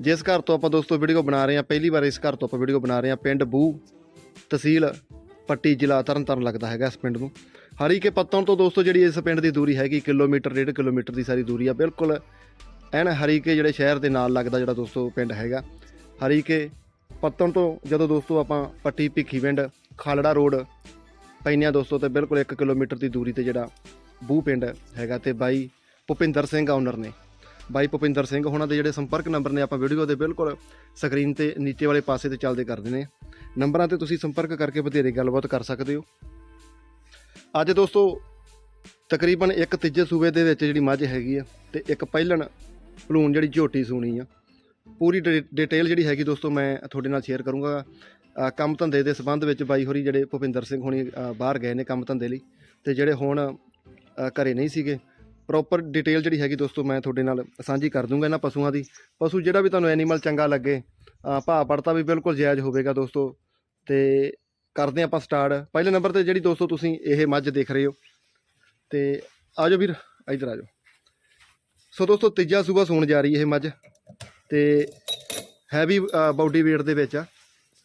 ਜਿਸ ਘਰ ਤੋਂ ਆਪਾਂ ਦੋਸਤੋ ਵੀਡੀਓ ਬਣਾ ਰਹੇ ਹਾਂ, ਪਹਿਲੀ ਵਾਰ ਇਸ ਘਰ ਤੋਂ ਆਪਾਂ ਵੀਡੀਓ ਬਣਾ ਰਹੇ ਹਾਂ, ਪਿੰਡ ਬੂ ਤਹਿਸੀਲ ਪੱਟੀ ਜ਼ਿਲ੍ਹਾ ਤਰਨਤਾਰਨ ਲੱਗਦਾ ਹੈਗਾ ਇਸ ਪਿੰਡ ਨੂੰ। ਹਰੀ ਹਰੀਕੇ ਪੱਤਣ ਤੋਂ ਦੋਸਤੋ ਜਿਹੜੀ ਇਸ ਪਿੰਡ ਦੀ ਦੂਰੀ ਹੈਗੀ, ਕਿਲੋਮੀਟਰ, ਡੇਢ ਕਿਲੋਮੀਟਰ ਦੀ ਸਾਰੀ ਦੂਰੀ ਆ, ਬਿਲਕੁਲ ਐਨ ਹਰੀ ਹਰੀਕੇ ਜਿਹੜੇ ਸ਼ਹਿਰ ਦੇ ਨਾਲ ਲੱਗਦਾ ਜਿਹੜਾ ਦੋਸਤੋ ਪਿੰਡ ਹੈਗਾ। ਹਰੀ ਹਰੀਕੇ ਪੱਤਣ ਤੋਂ ਜਦੋਂ ਦੋਸਤੋ ਆਪਾਂ ਪੱਟੀ ਭਿੱਖੀ ਪਿੰਡ, ਖਾਲੜਾ ਰੋਡ ਪੈਨਿਆ ਦੋਸਤੋ, ਤੇ ਬਿਲਕੁਲ 1 ਕਿਲੋਮੀਟਰ ਦੀ ਦੂਰੀ ਤੇ ਜਿਹੜਾ ਬੂ ਪਿੰਡ ਹੈਗਾ, ਤੇ ਬਾਈ ਭੁਪਿੰਦਰ ਸਿੰਘ ਓਨਰ ਨੇ। ਬਾਈ ਭੁਪਿੰਦਰ ਸਿੰਘ ਉਹਨਾਂ ਦੇ ਜਿਹੜੇ ਸੰਪਰਕ ਨੰਬਰ ਨੇ ਆਪਾਂ ਵੀਡੀਓ ਦੇ ਬਿਲਕੁਲ ਸਕਰੀਨ ਤੇ ਨੀਚੇ ਵਾਲੇ ਪਾਸੇ ਤੇ ਚੱਲਦੇ ਕਰ ਦਿੰਦੇ ਆ ਨੰਬਰਾਂ ਤੇ ਤੁਸੀਂ ਸੰਪਰਕ ਕਰਕੇ ਵਧੇਰੇ ਗੱਲਬਾਤ ਕਰ ਸਕਦੇ ਹੋ। ਅੱਜ ਦੋਸਤੋ ਤਕਰੀਬਨ ਇੱਕ ਤੀਜੇ ਸੂਬੇ ਦੇ ਵਿੱਚ ਜਿਹੜੀ ਮੱਝ ਹੈਗੀ ਆ ਤੇ ਇੱਕ ਪਹਿਲਣ ਭਲੂਣ ਜਿਹੜੀ ਝੋਟੀ ਸੂਣੀ ਆ। ਪੂਰੀ ਡਿ- ਡਿਟੇਲ ਜਿਹੜੀ ਹੈਗੀ ਦੋਸਤੋ ਮੈਂ ਤੁਹਾਡੇ ਨਾਲ ਸ਼ੇਅਰ ਕਰੂੰਗਾ। ਕੰਮ ਧੰਦੇ ਦੇ ਸੰਬੰਧ ਵਿੱਚ ਬਾਈ ਹੋਰੀ ਜਿਹੜੇ ਭੁਪਿੰਦਰ ਸਿੰਘ ਹੋਣੀ ਬਾਹਰ ਗਏ ਨੇ ਕੰਮ ਧੰਦੇ ਲਈ ਤੇ ਜਿਹੜੇ ਹੁਣ ਅ, ਘਰੇ ਨਹੀਂ ਸੀਗੇ। ਪ੍ਰੋਪਰ ਡਿਟੇਲ ਜਿਹੜੀ ਹੈਗੀ ਦੋਸਤੋ, ਮੈਂ ਤੁਹਾਡੇ ਨਾਲ ਸਾਂਝੀ ਕਰ ਦੂੰਗਾ ਇਹਨਾਂ ਪਸ਼ੂਆਂ ਦੀ। ਪਸ਼ੂ ਜਿਹੜਾ ਵੀ ਤੁਹਾਨੂੰ ਐਨੀਮਲ ਚੰਗਾ ਲੱਗੇ ਭਾਅ ਪੜਤਾ ਵੀ ਬਿਲਕੁਲ ਜਾਇਜ਼ ਹੋਵੇਗਾ ਦੋਸਤੋ। ਤੇ ਕਰਦੇ ਆਪਾਂ ਸਟਾਰਟ ਪਹਿਲੇ ਨੰਬਰ ਤੇ ਜਿਹੜੀ ਦੋਸਤੋ ਤੁਸੀਂ ਇਹ ਮੱਝ ਦੇਖ ਰਹੇ ਹੋ। ਤੇ ਆਜੋ ਵੀਰ, ਇਧਰ ਆਜੋ। ਸੋ ਦੋਸਤੋ, ਤੀਜਾ ਸੂਬਾ ਸੂਣ ਜਾ ਰਹੀ ਇਹ ਮੱਝ। ਤੇ ਹੈਵੀ ਬਾਡੀ weight ਦੇ ਵਿੱਚ ਆ।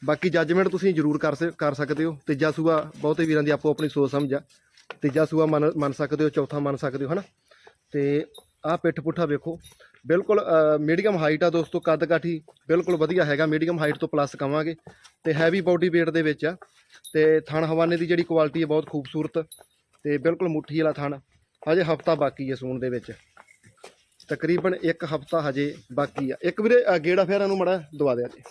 ਬਾਕੀ ਜੱਜਮੈਂਟ ਤੁਸੀਂ ਜ਼ਰੂਰ ਕਰ ਕਰ ਸਕਦੇ ਹੋ। ਤੀਜਾ ਸੂਆ ਬਹੁਤੇ ਵੀਰਾਂ ਦੀ ਆਪੋ ਆਪਣੀ ਸੋਚ ਸਮਝ ਆ। ਤੀਜਾ ਸੂਆ ਮੰਨ ਮੰਨ ਸਕਦੇ ਹੋ, ਚੌਥਾ ਮੰਨ ਸਕਦੇ ਹੋ, ਹਨਾ? ਤੇ ਆਹ ਪਿੱਠ ਪੁੱਠਾ ਵੇਖੋ। ਬਿਲਕੁਲ ਮੀਡੀਅਮ ਹਾਈਟ ਆ ਦੋਸਤੋ, ਕੱਦ ਕਾਠੀ। ਬਿਲਕੁਲ ਵਧੀਆ ਹੈਗਾ ਮੀਡੀਅਮ ਹਾਈਟ ਤੋਂ ਪਲੱਸ ਕਵਾਂਗੇ। ਤੇ ਹੈਵੀ ਬਾਡੀ weight ਦੇ ਵਿੱਚ ਆ। ਤੇ ਥਣ ਹਵਾਨੇ ਦੀ ਜਿਹੜੀ ਕੁਆਲਿਟੀ ਹੈ ਬਹੁਤ ਖੂਬਸੂਰਤ। ਤੇ ਬਿਲਕੁਲ ਮੁੱਠੀ ਵਾਲਾ ਥਣ। ਹਜੇ ਹਫਤਾ ਬਾਕੀ ਹੈ ਸੂਣ ਦੇ ਵਿੱਚ। ਤਕਰੀਬਨ ਇੱਕ ਹਫਤਾ ਹਜੇ ਬਾਕੀ ਆ। ਇੱਕ ਵੀਰੇ ਗੇੜਾ ਫੇਰਾਂ ਨੂੰ ਮੜਾ ਦਵਾ ਦਿਆ ਜੀ।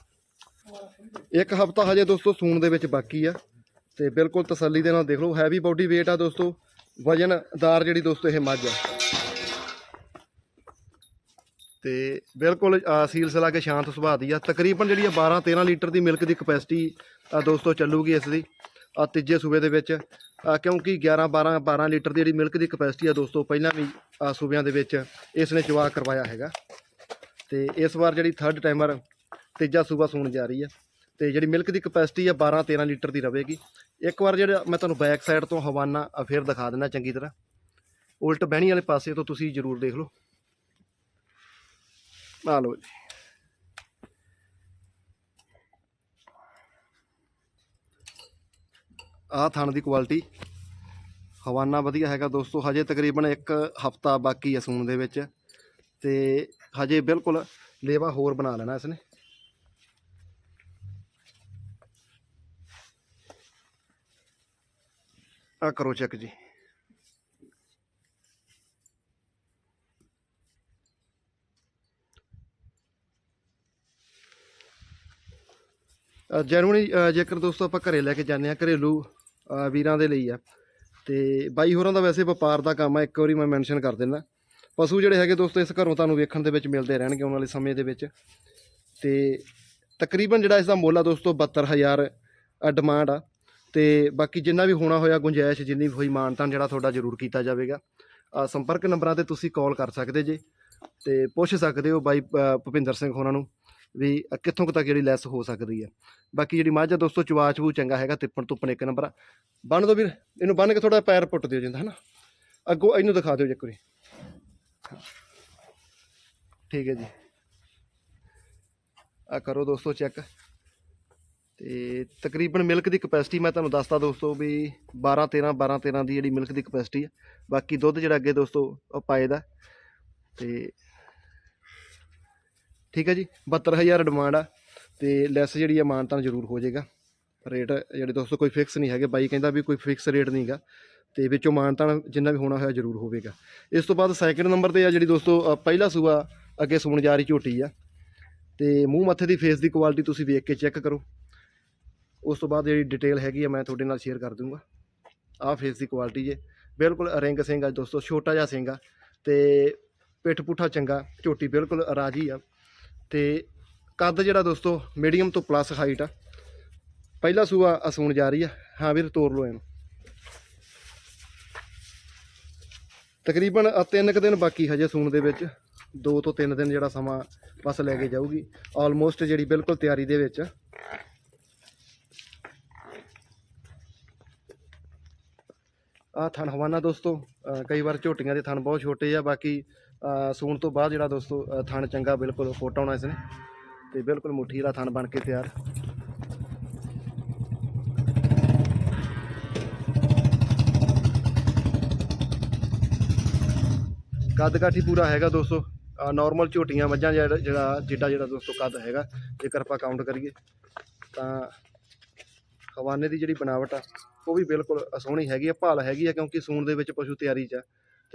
ਇੱਕ ਹਫਤਾ ਹਜੇ ਦੋਸਤੋ ਸੂਣ ਦੇ ਵਿੱਚ ਬਾਕੀ ਆ। ਤੇ ਬਿਲਕੁਲ ਤਸੱਲੀ ਦੇ ਨਾਲ ਦੇਖ ਲਓ ਹੈਵੀ ਬਾਡੀ weight ਆ ਦੋਸਤੋ। ਵਜਨਦਾਰ ਜਿਹੜੀ ਦੋਸਤੋ ਇਹ ਮੱਝ ਆ। ਤੇ ਬਿਲਕੁਲ ਅ, ਕੇ ਸ਼ਾਂਤ ਸੁਭਾਅ ਦੀ ਆ। ਤਕਰੀਬਨ ਜਿਹੜੀ ਆ 12 13 ਲੀਟਰ ਦੀ ਮਿਲਕ ਦੀ ਕਪੈਸਿਟੀ ਦੋਸਤੋ ਚੱਲੂਗੀ ਇਸ ਦੀ ਆ ਤੀਜੇ ਸੂਬੇ ਦੇ ਵਿੱਚ। ਕਿਉਂਕਿ 11 12 12 ਲੀਟਰ ਦੀ ਜਿਹੜੀ ਮਿਲਕ ਦੀ ਕਪੈਸਿਟੀ ਆ ਦੋਸਤੋ ਪਹਿਲਾਂ ਵੀ ਸੂਬਿਆਂ ਦੇ ਵਿੱਚ ਇਸ ਨੇ ਚਵਾ ਕਰਵਾਇਆ ਹੈਗਾ। ਤੇ ਇਸ ਵਾਰ ਜਿਹੜੀ ਥਰਡ ਟਾਈਮਰ ਤੀਜਾ ਸੂਬਾ ਸੂਣ ਜਾ ਰਹੀ ਹੈ ਤੇ ਜਿਹੜੀ ਮਿਲਕ ਦੀ ਕਪੈਸਿਟੀ ਆ 12 13 ਲੀਟਰ ਦੀ ਰਹੇਗੀ। ਇੱਕ ਵਾਰ ਜਿਹੜਾ ਮੈਂ ਤੁਹਾਨੂੰ ਬੈਕ ਸਾਈਡ ਤੋਂ ਹਵਾਨਾ ਫਿਰ ਦਿਖਾ ਦਿੰਦਾ ਚੰਗੀ ਤਰ੍ਹਾਂ। ਉਲਟ ਬਹਿਣੀ ਵਾਲੇ ਪਾਸੇ ਤੋਂ ਤੁਸੀਂ ਜ਼ਰੂਰ ਦੇਖ ਲਓ। ਆ ਲਓ ਜੀ ਆਹ ਥਣ ਦੀ ਕੁਆਲਿਟੀ ਹਵਾਨਾ ਵਧੀਆ ਹੈਗਾ ਦੋਸਤੋ, ਹਜੇ ਤਕਰੀਬਨ ਇੱਕ ਹਫਤਾ ਬਾਕੀ ਹੈ ਸੂਣ ਦੇ ਵਿੱਚ ਤੇ ਹਜੇ ਬਿਲਕੁਲ ਲੇਵਾ ਹੋਰ ਬਣਾ ਲੈਣਾ ਇਸਨੇ। ਆ ਕਰੋ ਚੈੱਕ ਜੀ। ਜੈਨੂਨੀ ਜੇਕਰ ਦੋਸਤੋ ਆਪਾਂ ਘਰੇ ਲੈ ਕੇ ਜਾਂਦੇ ਆ ਘਰੇਲੂ ਵੀਰਾਂ ਦੇ ਲਈ ਆ, ਤੇ ਬਾਈ ਹੋਰਾਂ ਦਾ ਵੈਸੇ ਵਪਾਰ ਦਾ ਕੰਮ ਆ, ਇੱਕ ਵਾਰੀ ਮੈਂ ਮੈਂਸ਼ਨ ਕਰ ਦਿੰਦਾ। ਪਸ਼ੂ ਜਿਹੜੇ ਹੈਗੇ ਦੋਸਤੋ, ਇਸ ਘਰੋਂ ਤੁਹਾਨੂੰ ਵੇਖਣ ਦੇ ਵਿੱਚ ਮਿਲਦੇ ਰਹਿਣਗੇ ਆਉਣ ਵਾਲੇ ਸਮੇਂ ਦੇ ਵਿੱਚ। ਤੇ ਤਕਰੀਬਨ ਜਿਹੜਾ ਇਸ ਦਾ ਮੁੱਲ ਆ ਦੋਸਤੋ 72000 ਡਿਮਾਂਡ ਆ। ਤੇ ਬਾਕੀ ਜਿੰਨਾ ਵੀ ਹੋਣਾ ਹੋਇਆ, ਗੁੰਜਾਇਸ਼ ਜਿੰਨੀ ਵੀ ਹੋਈ, ਮਾਨਤਾਨ ਜਿਹੜਾ ਤੁਹਾਡਾ ਜ਼ਰੂਰ ਕੀਤਾ ਜਾਵੇਗਾ। ਸੰਪਰਕ ਨੰਬਰਾਂ ਤੇ ਤੁਸੀਂ ਕਾਲ ਕਰ ਸਕਦੇ ਜੇ, ਤੇ ਪੁੱਛ ਸਕਦੇ ਹੋ ਬਾਈ ਭੁਪਿੰਦਰ ਸਿੰਘ ਹੋਰਾਂ ਨੂੰ। ਵੀ ਕਿੱਥੋਂ ਕੁ ਤੱਕ ਜਿਹੜੀ ਲੈਸ ਹੋ ਸਕਦੀ ਹੈ। ਬਾਕੀ ਜਿਹੜੀ ਮੱਝ ਆ ਦੋਸਤੋ ਚਵਾਚ ਵੂ ਚੰਗਾ ਹੈਗਾ, ਤਿੱਪਣ ਤੁੱਪਣ ਇੱਕ ਨੰਬਰ ਆ। ਬੰਨ ਦੋ ਵੀਰ, ਇਹਨੂੰ ਬੰਨ ਕੇ ਥੋੜਾ ਪੈਰ ਪੁੱਟ ਦਿਓ ਜਿੰਦਾ, ਹਨਾ? ਅੱਗੋਂ ਇਹਨੂੰ ਦਿਖਾ ਦਿਓ ਇੱਕ ਠੀਕ ਹੈ ਜੀ। ਆ ਕਰੋ ਦੋਸਤੋ ਚੈੱਕ। ਤੇ ਤਕਰੀਬਨ ਮਿਲਕ ਦੀ ਕਪੈਸਿਟੀ ਮੈਂ ਤੁਹਾਨੂੰ ਦੱਸਤਾ ਦੋਸਤੋ ਵੀ 12 13 12 13 ਦੀ ਜਿਹੜੀ ਮਿਲਕ ਦੀ ਕਪੈਸਿਟੀ ਹੈ ਬਾਕੀ ਦੁੱਧ ਜਿਹੜਾ ਅੱਗੇ ਦੋਸਤੋ ਉਹ ਪਾਏ ਦਾ। ਤੇ ਠੀਕ ਹੈ ਜੀ 72000 ਡਿਮਾਂਡ ਆ ਤੇ ਲੈਸ ਜਿਹੜੀ ਆ ਮਾਨਤਾਨ ਜ਼ਰੂਰ ਹੋ ਜਾਏਗਾ। ਰੇਟ ਜਿਹੜੇ ਦੋਸਤੋ ਕੋਈ ਫਿਕਸ ਨਹੀਂ ਹੈਗੇ, ਬਾਈ ਕਹਿੰਦਾ ਵੀ ਕੋਈ ਫਿਕਸ ਰੇਟ ਨਹੀਂਗਾ ਤੇ ਵਿੱਚੋਂ ਮਾਨਤਾਨ ਜਿੰਨਾ ਵੀ ਹੋਣਾ ਹੋਇਆ ਜ਼ਰੂਰ ਹੋਵੇਗਾ। ਇਸ ਤੋਂ ਬਾਅਦ ਸੈਕਿੰਡ ਨੰਬਰ ਤੇ ਆ ਜਿਹੜੀ ਦੋਸਤੋ ਪਹਿਲਾ ਸੂਆ, ਅੱਗੇ ਸੂਣ ਜਾ ਰਹੀ ਝੋਟੀ ਆ। ਤੇ ਮੂੰਹ ਮੱਥੇ ਦੀ ਫੇਸ ਦੀ ਕੁਆਲਿਟੀ ਤੁਸੀਂ ਵੇਖ ਕੇ ਚੈੱਕ ਕਰੋ। ਉਸ ਤੋਂ ਬਾਅਦ ਜਿਹੜੀ ਡਿਟੇਲ ਹੈਗੀ ਆ, ਮੈਂ ਤੁਹਾਡੇ ਨਾਲ ਸ਼ੇਅਰ ਕਰ ਦੂੰਗਾ। ਆਹ ਫੇਸ ਦੀ ਕੁਆਲਿਟੀ ਜੇ। ਬਿਲਕੁਲ ਰਿੰਗ ਸਿੰਘ ਆ ਦੋਸਤੋ, ਛੋਟਾ ਜਿਹਾ ਸਿੰਘ ਆ, ਤੇ ਪਿੱਠ ਪੁੱਠਾ ਚੰਗਾ, ਝੋਟੀ ਬਿਲਕੁਲ ਰਾਜੀ ਆ। ਤੇ ਕੱਦ ਜਿਹੜਾ ਦੋਸਤੋ ਮੀਡੀਅਮ ਤੋਂ ਪਲੱਸ ਹਾਈਟ ਆ। ਪਹਿਲਾ ਸੂਆ ਅਸੂਣ ਜਾ ਰਹੀ ਆ। ਹਾਂ ਵੀਰ, ਤੋਰ ਲੋ ਇਹਨੂੰ। ਤਕਰੀਬਨ ਤਿੰਨ ਕੁ ਦਿਨ ਬਾਕੀ ਹਜੇ ਸੂਣ ਦੇ ਵਿੱਚ। ਦੋ ਤੋਂ ਤਿੰਨ ਦਿਨ ਜਿਹੜਾ ਸਮਾਂ ਬਸ ਲੈ ਕੇ ਜਾਊਗੀ। ਆਲਮੋਸਟ ਜਿਹੜੀ ਬਿਲਕੁਲ ਤਿਆਰੀ ਦੇ ਵਿੱਚ। ਆ। ਆਹ ਥਣ ਹਵਾਨਾ ਦੋਸਤੋ ਕਈ ਵਾਰ ਝੋਟੀਆਂ ਦੇ ਥਣ ਬਹੁਤ ਛੋਟੇ ਆ ਬਾਕੀ ਸੂਣ ਤੋਂ ਬਾਅਦ ਜਿਹੜਾ ਦੋਸਤੋ ਅ, ਥਣ ਚੰਗਾ ਬਿਲਕੁਲ ਫੋਟ ਆਉਣਾ ਇਸਨੇ ਤੇ ਬਿਲਕੁਲ ਮੁੱਠੀ ਦਾ ਥਣ ਬਣ ਕੇ ਤਿਆਰ ਕੱਦ ਕਾਠੀ ਪੂਰਾ ਹੈਗਾ ਦੋਸਤੋ ਨਾਰਮਲ ਝੋਟੀਆਂ ਮੱਝਾਂ ਜਿਹੜਾ ਜਿਹੜਾ ਜਿੱਡਾ ਜਿਹੜਾ ਦੋਸਤੋ ਕੱਦ ਹੈਗਾ ਜੇਕਰ ਆਪਾਂ ਕਾਊਂਟ ਕਰੀਏ ਤਾਂ ਹਵਾਨੇ ਦੀ ਜਿਹੜੀ ਬਣਾਵਟ ਆ ਉਹ ਵੀ ਬਿਲਕੁਲ ਸੋਹਣੀ ਹੈਗੀ ਆ, ਭਾਲ ਹੈਗੀ ਆ ਕਿਉਂਕਿ ਸੂਣ ਦੇ ਵਿੱਚ ਪਸ਼ੂ ਤਿਆਰੀ 'ਚ ਆ।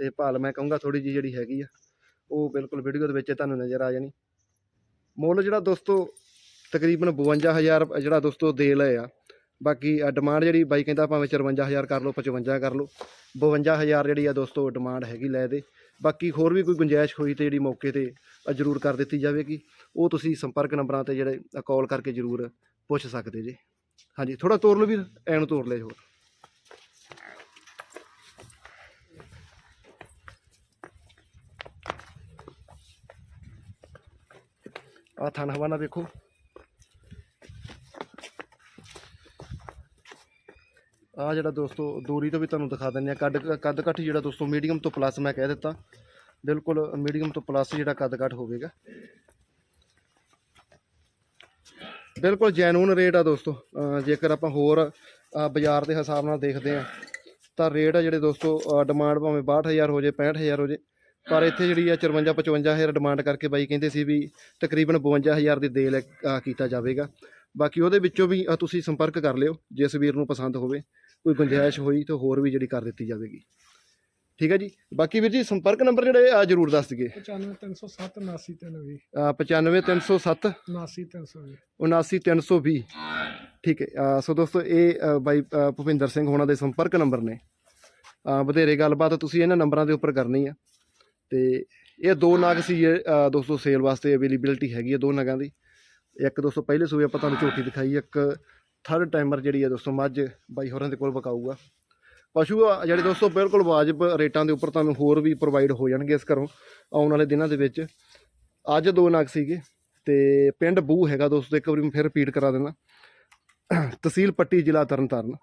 ਤੇ ਭਾਲ ਮੈਂ ਕਹੂੰਗਾ ਥੋੜੀ ਜਿਹੀ ਜਿਹੜੀ ਹੈਗੀ ਆ, ਉਹ ਬਿਲਕੁਲ ਵੀਡੀਓ ਦੇ ਵਿੱਚ ਤੁਹਾਨੂੰ ਨਜ਼ਰ ਆ ਜਾਣੀ। ਮੁੱਲ ਜਿਹੜਾ ਦੋਸਤੋ, ਤਕਰੀਬਨ 52000 ਰੁਪਏ ਜਿਹੜਾ ਦੋਸਤੋ ਦੇ ਲਏ ਆ। ਬਾਕੀ ਡਿਮਾਂਡ ਜਿਹੜੀ ਬਾਈ ਕਹਿੰਦਾ ਭਾਵੇਂ 54000 ਕਰ ਲਓ 55 ਕਰ ਲਓ। 52000 ਜਿਹੜੀ ਆ ਦੋਸਤੋ ਡਿਮਾਂਡ ਹੈਗੀ ਲੈ ਦੇ। ਬਾਕੀ ਹੋਰ ਵੀ ਕੋਈ ਗੁੰਜਾਇਸ਼ ਹੋਈ ਤੇ ਜਿਹੜੀ ਮੌਕੇ ਤੇ ਜ਼ਰੂਰ ਕਰ ਦਿੱਤੀ ਜਾਵੇਗੀ। ਉਹ ਤੁਸੀਂ ਸੰਪਰਕ ਨੰਬਰਾਂ ਤੇ ਜਿਹੜੇ ਕਾਲ ਕਰਕੇ ਜ਼ਰੂਰ ਪੁੱਛ ਸਕਦੇ ਜੇ। ਹਾਂਜੀ ਥੋੜਾ ਤੋਰ ਲਓ ਵੀਰ ਐਨ ਤੋਰ ਲੈ ਹੋਰ। ਆ ਥਣ ਹਵਾਨਾ ਵੇਖੋ ਆ ਜਿਹੜਾ ਦੋਸਤੋ, ਦੂਰੀ ਤੋਂ ਵੀ ਤੁਹਾਨੂੰ ਦਿਖਾ ਦਿੰਦੇ ਆ ਕੱਦ ਕੱਦ ਕੱਠ ਜਿਹੜਾ ਦੋਸਤੋ ਮੀਡੀਅਮ ਤੋਂ ਪਲੱਸ ਮੈਂ ਕਹਿ ਦਿੱਤਾ। ਬਿਲਕੁਲ ਮੀਡੀਅਮ ਤੋਂ ਪਲੱਸ ਜਿਹੜਾ ਕੱਦ ਕੱਠ ਹੋਵੇਗਾ। ਬਿਲਕੁਲ ਜੈਨੂਨ ਰੇਟ ਆ ਦੋਸਤੋ। ਜੇਕਰ ਆਪਾਂ ਹੋਰ ਬਾਜ਼ਾਰ ਦੇ ਹਿਸਾਬ ਨਾਲ ਦੇਖਦੇ ਆ ਤਾਂ ਰੇਟ ਆ ਜਿਹੜੇ ਦੋਸਤੋ ਡਿਮਾਂਡ ਭਾਵੇਂ 62000 ਹੋ ਜੇ 65000 ਹੋ ਜੇ ਪਰ ਇੱਥੇ ਜਿਹੜੀ ਆ 54 55000 ਡਿਮਾਂਡ ਕਰਕੇ ਬਾਈ ਕਹਿੰਦੇ ਸੀ ਵੀ ਤਕਰੀਬਨ 52000 ਦੀ ਦੇਲ, ਅਹ ਕੀਤਾ ਜਾਵੇਗਾ। ਬਾਕੀ ਉਹਦੇ ਵਿੱਚੋਂ ਵੀ ਤੁਸੀਂ ਸੰਪਰਕ ਕਰ ਲਿਓ, ਜਿਸ ਵੀਰ ਨੂੰ ਪਸੰਦ ਹੋਵੇ, ਕੋਈ ਗੁੰਜਾਇਸ਼ ਹੋਈ ਤਾਂ ਹੋਰ ਵੀ ਜਿਹੜੀ ਕਰ ਦਿੱਤੀ ਜਾਵੇਗੀ। ਠੀਕ ਹੈ ਜੀ। ਬਾਕੀ ਵੀਰ ਜੀ ਸੰਪਰਕ ਨੰਬਰ ਜਿਹੜੇ ਆ ਜਰੂਰ ਦੱਸ ਦਈਏ। 95307 89320 ਅਹ 95307 89320 79320 ਠੀਕ ਹੈ। ਸੋ ਦੋਸਤੋ ਇਹ ਬਾਈ ਭੁਪਿੰਦਰ ਸਿੰਘ ਹੋਣਾ ਦੇ ਸੰਪਰਕ ਨੰਬਰ ਨੇ। ਵਧੇਰੇ ਗੱਲਬਾਤ ਤੁਸੀਂ ਇਹਨਾਂ ਨੰਬਰਾਂ ਦੇ ਉੱਪਰ ਕਰਨੀ ਆ। ਤੇ ਇਹ ਦੋ ਨਗ ਸੀ ਦੋਸਤੋ ਸੇਲ ਵਾਸਤੇ ਅਵੇਲੇਬਿਲਟੀ ਹੈਗੀ ਹੈ ਦੋ ਨਗਾਂ ਦੀ। ਇੱਕ ਦੋਸਤੋ ਪਹਿਲੇ ਸੂਏ ਆਪਾਂ ਤੁਹਾਨੂੰ ਝੋਟੀ ਦਿਖਾਈ ਇੱਕ ਥਰਡ ਟਾਈਮਰ ਜਿਹੜੀ ਹੈ ਦੋਸਤੋ ਮੱਝ ਬਾਈ ਹੋਰਾਂ ਦੇ ਕੋਲ ਬਕਾਊਗਾ ਪਸ਼ੂ ਆ, ਜਿਹੜੇ ਦੋਸਤੋ, ਬਿਲਕੁਲ ਵਾਜਬ ਰੇਟਾਂ ਦੇ ਉੱਪਰ ਤੁਹਾਨੂੰ ਹੋਰ ਵੀ ਪ੍ਰੋਵਾਈਡ ਹੋ ਜਾਣਗੇ ਇਸ ਘਰੋਂ, ਆਉਣ ਵਾਲੇ ਦਿਨਾਂ ਦੇ ਵਿੱਚ। ਅੱਜ ਦੋ ਨਗ ਸੀਗੇ ਤੇ ਪਿੰਡ ਬੂ ਹੈਗਾ ਦੋਸਤੋ, ਇੱਕ ਵਾਰੀ ਮੈਂ ਫਿਰ ਰਿਪੀਟ ਕਰਾ ਦਿੰਦਾ। ਤਹਿਸੀਲ ਪੱਟੀ, ਜ਼ਿਲ੍ਹਾ ਤਰਨਤਾਰਨ।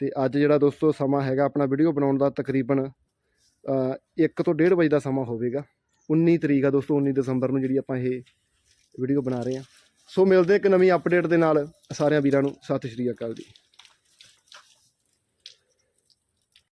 ਤੇ ਅੱਜ ਜਿਹੜਾ ਦੋਸਤੋ ਸਮਾਂ ਹੈਗਾ, ਆਪਣਾ ਵੀਡੀਓ ਬਣਾਉਣ ਦਾ ਤਕਰੀਬਨ 1 ਤੋਂ 1.5 ਵਜੇ ਦਾ ਸਮਾਂ ਹੋਵੇਗਾ। 19 ਤਰੀਕ ਆ ਦੋਸਤੋ 19 ਦਸੰਬਰ ਨੂੰ ਜਿਹੜੀ ਆਪਾਂ ਇਹ ਵੀਡੀਓ ਬਣਾ ਰਹੇ ਹਾਂ। ਸੋ ਮਿਲਦੇ ਇੱਕ ਨਵੀਂ ਅਪਡੇਟ ਦੇ ਨਾਲ। ਸਾਰਿਆਂ ਵੀਰਾਂ ਨੂੰ ਸਤਿ ਸ਼੍ਰੀ ਅਕਾਲ ਜੀ।